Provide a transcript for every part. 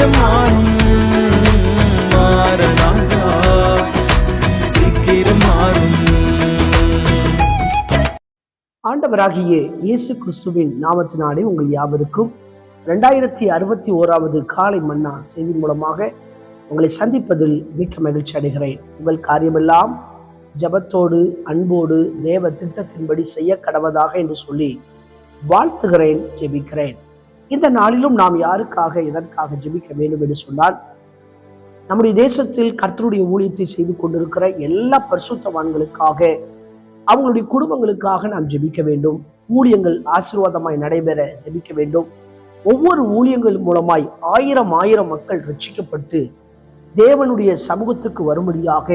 சீக்கிரம் மாறும் சீக்கிரம் மாறும். ஆண்டவராகிய இயேசு கிறிஸ்துவின் நாமத்தினாலே உங்கள் யாவருக்கும் ரெண்டாயிரத்தி அறுபத்தி ஓராவது காலை மன்னா செய்தி மூலமாக உங்களை சந்திப்பதில் மிக்க மகிழ்ச்சி அடைகிறேன். உங்கள் காரியமெல்லாம் ஜபத்தோடு அன்போடு தேவ திட்டத்தின்படி செய்ய கடவதாக என்று சொல்லி வாழ்த்துகிறேன் ஜெபிக்கிறேன். இந்த நாளிலும் நாம் யாருக்காக எதற்காக ஜெபிக்க வேண்டும் என்று சொன்னால் நம்முடைய தேசத்தில் கர்த்தருடைய ஊழியத்தை செய்து கொண்டிருக்கிற எல்லா பரிசுத்தவான்களுக்காக அவங்களுடைய குடும்பங்களுக்காக நாம் ஜெபிக்க வேண்டும். ஊழியங்கள் ஆசீர்வாதமாய் நடைபெற ஜெபிக்க வேண்டும். ஒவ்வொரு ஊழியங்கள் மூலமாய் ஆயிரம் ஆயிரம் மக்கள் ரட்சிக்கப்பட்டு தேவனுடைய சமூகத்துக்கு வரும்படியாக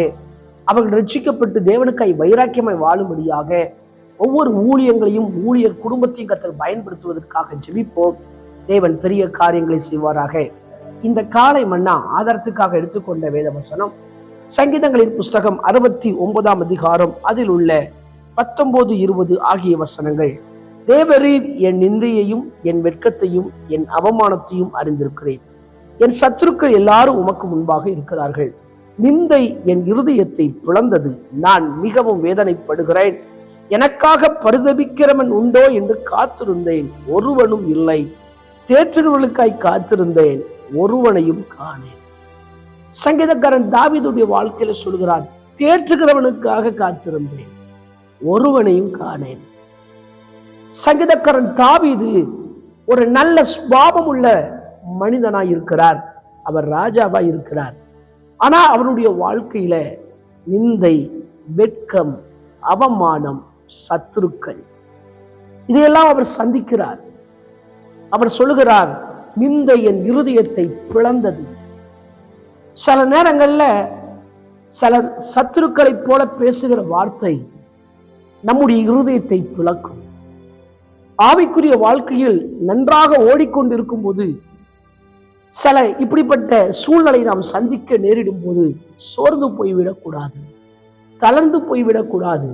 அவர்கள் ரட்சிக்கப்பட்டு தேவனுக்காய் வைராக்கியமாய் வாழும்படியாக ஒவ்வொரு ஊழியங்களையும் ஊழியர் குடும்பத்தையும் கத்தர் பயன்படுத்துவதற்காக ஜெபிப்போம். தேவன் பெரிய காரியங்களை செய்வாராக. இந்த காலை மன்னா ஆதாரத்துக்காக எடுத்துக்கொண்ட வேத வசனம் சங்கீதங்களின் புஸ்தகம் அறுபத்தி ஒன்பதாம் அதிகாரம். அதில் உள்ள பத்தொன்பது இருபது ஆகிய வசனங்கள். தேவரீர் என் நிந்தையையும் என் வெட்கத்தையும் என் அவமானத்தையும் அறிந்திருக்கிறேன். என் சத்துருக்கள் எல்லாரும் உமக்கு முன்பாக இருக்கிறார்கள். நிந்தை என் இருதயத்தை பிளந்தது. நான் மிகவும் வேதனைப்படுகிறேன். எனக்காக பரிதபிக்கிறவன் உண்டோ என்று காத்திருந்தேன். ஒருவனும் இல்லை. தேற்றுகிறவர்களுக்காய் காத்திருந்தேன் ஒருவனையும் காணேன். சங்கீதக்காரன் தாவிதுடைய வாழ்க்கையில சொல்கிறான் தேற்றுகிறவனுக்காக காத்திருந்தேன் ஒருவனையும் காணேன். சங்கீதக்காரன் தாவிது ஒரு நல்ல சுபாவம் உள்ள மனிதனாய் இருக்கிறார். அவர் ராஜாவா இருக்கிறார். ஆனா அவருடைய வாழ்க்கையில நிந்தை வெட்கம் அவமானம் சத்துருக்கள் இதையெல்லாம் அவர் சந்திக்கிறார். அவர் சொல்லுகிறார் நிந்தை என் இருதயத்தை பிளந்தது. சில நேரங்கள்ல சில சத்துருக்களைப் போல பேசுகிற வார்த்தை நம்முடைய இருதயத்தை பிளக்கும். ஆவிக்குரிய வாழ்க்கையில் நன்றாக ஓடிக்கொண்டிருக்கும் போது சில இப்படிப்பட்ட சூழ்நிலை நாம் சந்திக்க நேரிடும் போது சோர்ந்து போய்விடக்கூடாது தளர்ந்து போய்விடக்கூடாது.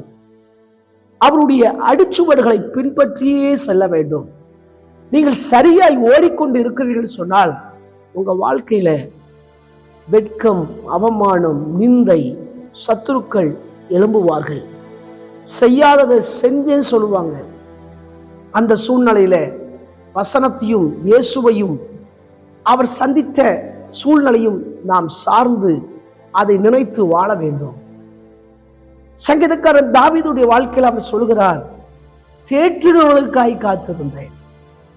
அவருடைய அடிச்சுவடுகளை பின்பற்றியே செல்ல வேண்டும். நீங்கள் சரியாய் ஓடிக்கொண்டு இருக்கிறீர்கள் சொன்னால் உங்கள் வாழ்க்கையில் வெட்கம் அவமானம் நிந்தை சத்துருக்கள் எழும்புவார்கள். செய்யாததை செஞ்சேன்னு சொல்லுவாங்க. அந்த சூழ்நிலையில் வசனத்தையும் இயேசுவையும் அவர் சந்தித்த சூழ்நிலையும் நாம் சார்ந்து அதை நினைத்து வாழ வேண்டும். சங்கீதக்காரன் தாவிதுடைய வாழ்க்கையில் அவர் சொல்கிறார் தேற்றுகிறவர்களுக்காய் காத்திருந்தேன்.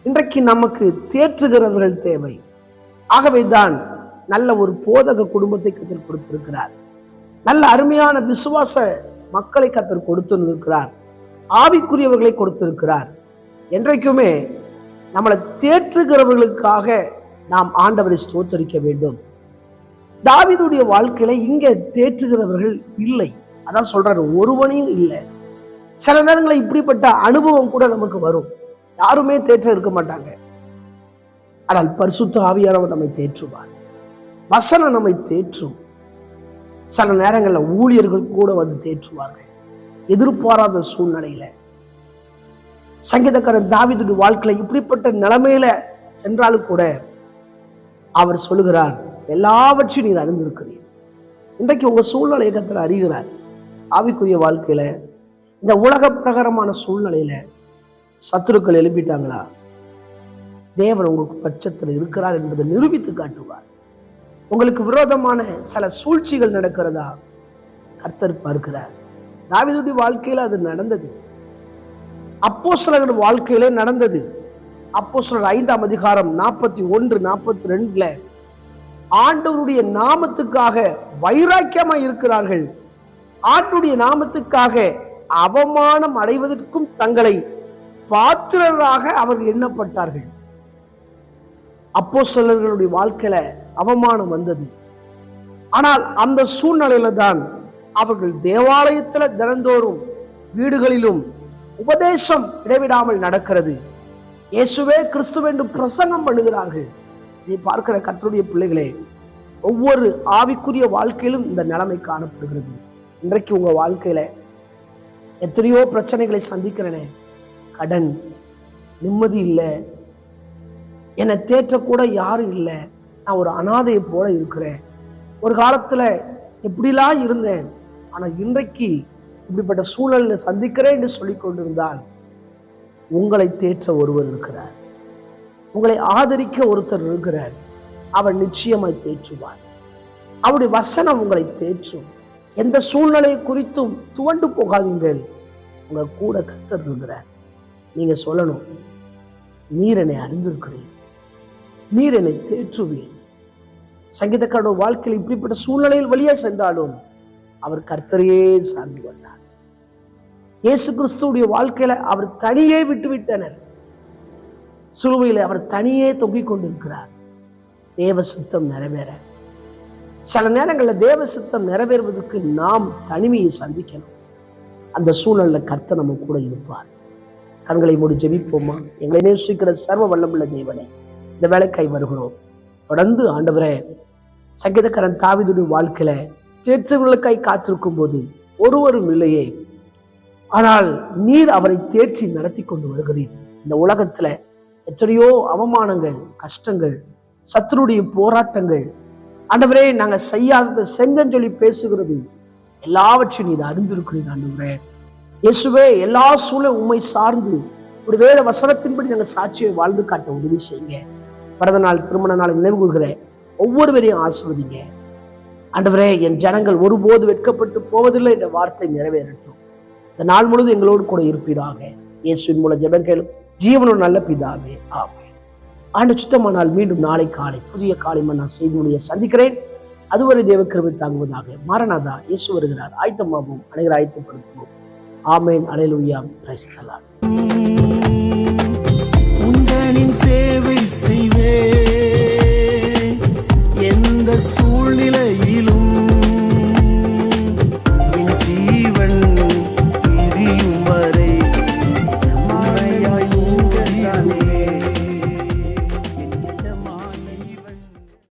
இன்றைக்கு நமக்கு தேற்றுகிறவர்கள் தேவை. ஆகவே தான் நல்ல ஒரு போதக குடும்பத்தை கத்தர் கொடுத்திருக்கிறார். நல்ல அருமையான விசுவாச மக்களை கத்தர் கொடுத்திருக்கிறார். ஆவிக்குரியவர்களை கொடுத்திருக்கிறார். என்றைக்குமே நம்மளை தேற்றுகிறவர்களுக்காக நாம் ஆண்டவரை ஸ்தோத்தரிக்க வேண்டும். தாவிதுடைய வாழ்க்கையில இங்க தேற்றுகிறவர்கள் இல்லை. அதான் சொல்றாரு ஒருவனையும் இல்லை. சில நேரங்களில் இப்படிப்பட்ட அனுபவம் கூட நமக்கு வரும். யாருமே தேற்ற இருக்க மாட்டாங்க. ஆனால் பரிசுத்த ஆவியானவர் நம்மை தேற்றுவார். வசனம் நம்மை தேற்றும். சில நேரங்களில் ஊழியர்கள் கூட வந்து தேற்றுவார்கள். எதிர்பாராத சூழ்நிலையில. சங்கீதக்காரன் தாவிதுடைய வாழ்க்கையில இப்படிப்பட்ட நிலைமையில சென்றாலும் கூட அவர் சொல்லுகிறார் எல்லாவற்றையும் நீர் அறிந்திருக்கிறீர். இன்றைக்கு உங்க சூழ்நிலையை இயக்கத்தில் அறிகிறார். ஆவிக்குரிய வாழ்க்கையில இந்த உலக பிரகாரமான சூழ்நிலையில சத்துருக்கள் எழுப்பிட்டாங்களா? தேவன் உங்களுக்கு பட்சத்தில் இருக்கிறார் என்பதை நிரூபித்து காட்டுவார். உங்களுக்கு விரோதமான சில சூழ்ச்சிகள் நடக்கிறதா கர்த்தர் பார்க்கிறார். தாவிதுடைய வாழ்க்கையில அது நடந்தது. அப்போ வாழ்க்கையிலே நடந்தது. அப்போ ஐந்தாம் அதிகாரம் நாற்பத்தி ஒன்று நாற்பத்தி ரெண்டுல ஆண்டவருடைய நாமத்துக்காக வைராக்கியமா இருக்கிறார்கள். ஆண்டுடைய நாமத்துக்காக அவமானம் அடைவதற்கும் தங்களை பாத்திரராக அவர்கள் எண்ணப்பட்டார்கள். அப்போ சிலர்களுடைய வாழ்க்கையில அவமானம் வந்தது. ஆனால் அந்த சூழ்நிலையில தான் அவர்கள் தேவாலயத்துல தினந்தோறும் வீடுகளிலும் உபதேசம் இடைவிடாமல் நடக்கிறது. இயேசுவே கிறிஸ்துவென்று பிரசங்கம் பண்ணுகிறார்கள். இதை பார்க்கிற கற்றுடைய பிள்ளைகளே ஒவ்வொரு ஆவிக்குரிய வாழ்க்கையிலும் இந்த நிலைமை காணப்படுகிறது. இன்றைக்கு உங்க வாழ்க்கையில எத்தனையோ பிரச்சனைகளை சந்திக்கிறேனே கடன். நிம்மதி இல்லை. என்னை தேற்றக்கூட யாரும் இல்லை. நான் ஒரு அனாதையை போல இருக்கிறேன். ஒரு காலத்துல எப்படிலாம் இருந்தேன். ஆனால் இன்றைக்கு இப்படிப்பட்ட சூழலில் சந்திக்கிறேன் என்று சொல்லி கொண்டிருந்தால் உங்களை தேற்ற ஒருவர் இருக்கிறார். உங்களை ஆதரிக்க ஒருத்தர் இருக்கிறார். அவர் நிச்சயமாய் தேற்றுவார். அவருடைய வசனம் உங்களை தேற்றும். எந்த சூழ்நிலை குறித்தும் துவண்டு போகாதீர்கள். உங்க கூட கத்தர் இருக்கிறார். நீங்க சொல்லணும். நீர் என்னை அறிந்திருக்கிறீர் நீர் என்னை தேற்றுவீர் சங்கீதக்காரோட வாழ்க்கையில் இப்படிப்பட்ட சூழ்நிலையில் வழியா சென்றாலும் அவர் கர்த்தரையே சார்ந்து வந்தார். இயேசு கிறிஸ்துவுடைய வாழ்க்கையில அவர் தனியே விட்டு விட்டனர் சிலுவையில் அவர் தனியே தொங்கிக் கொண்டிருக்கிறார். தேவ சித்தம் நிறைவேற. சில நேரங்களில் தேவ சித்தம் நிறைவேறுவதற்கு நாம் தனிமையை சந்திக்கணும். அந்த சூழல்ல கர்த்தர் நம்ம கூட இருப்பார். கண்களை மூடி ஜெபிப்போமா? எங்களை நேசிக்கிற சர்வ வல்லமுள்ள தேவனே இந்த வேலைக்காய் வருகிறோம். தொடர்ந்து ஆண்டவரே சங்கீதக்காரன் தாவிதுடைய வாழ்க்கையில தேற்றவர்களுக்காய் காத்திருக்கும் போது ஒருவரும் இல்லையே. ஆனால் நீர் அவரை தேற்றி நடத்தி கொண்டு வருகிறீர். இந்த உலகத்துல எத்தனையோ அவமானங்கள் கஷ்டங்கள் சத்துருடைய போராட்டங்கள். ஆண்டவரே நாங்கள் செய்யாததை செஞ்சன்னு சொல்லி பேசுகிறது. எல்லாவற்றையும் நீர் அறிந்திருக்கிறீர் ஆண்டவரே. இயேசுவே எல்லா சூழ உண்மை சார்ந்து ஒரு வேத வசனத்தின்படி நாங்கள் சாட்சியை வாழ்ந்து காட்ட உதவி செய்யுங்க. பிறந்த நாள் திருமண நாள் நினைவு கூறுகிற ஒவ்வொருவரையும் ஆசிர்வதிங்க. ஆண்டவரே என் ஜனங்கள் ஒருபோது வெட்கப்பட்டு போவதில்லை என்ற வார்த்தை நிறைவேறட்டும். இந்த நாள் முழுவதும் எங்களோடு கூட இருப்பீராக. இயேசுவின் மூலம் ஜெபங்களும் ஜீவனும் நல்ல பிதாவே ஆமே ஆண்டு சுத்தமானால் மீண்டும் நாளை காலை புதிய காலை நான் செய்தி முடிய சந்திக்கிறேன். அதுவரை தேவ கிருபை தாங்குவதாக மாரநாதா இயேசு வருகிறார். ஆயத்தமாகவும் அனைவரை ஆயத்தப்படுத்துவோம். ஆமேன். அலையலுயா. பிரைஸ்தலா உங்களின் சேவை செய்வே எந்த சூழ்நிலையிலும்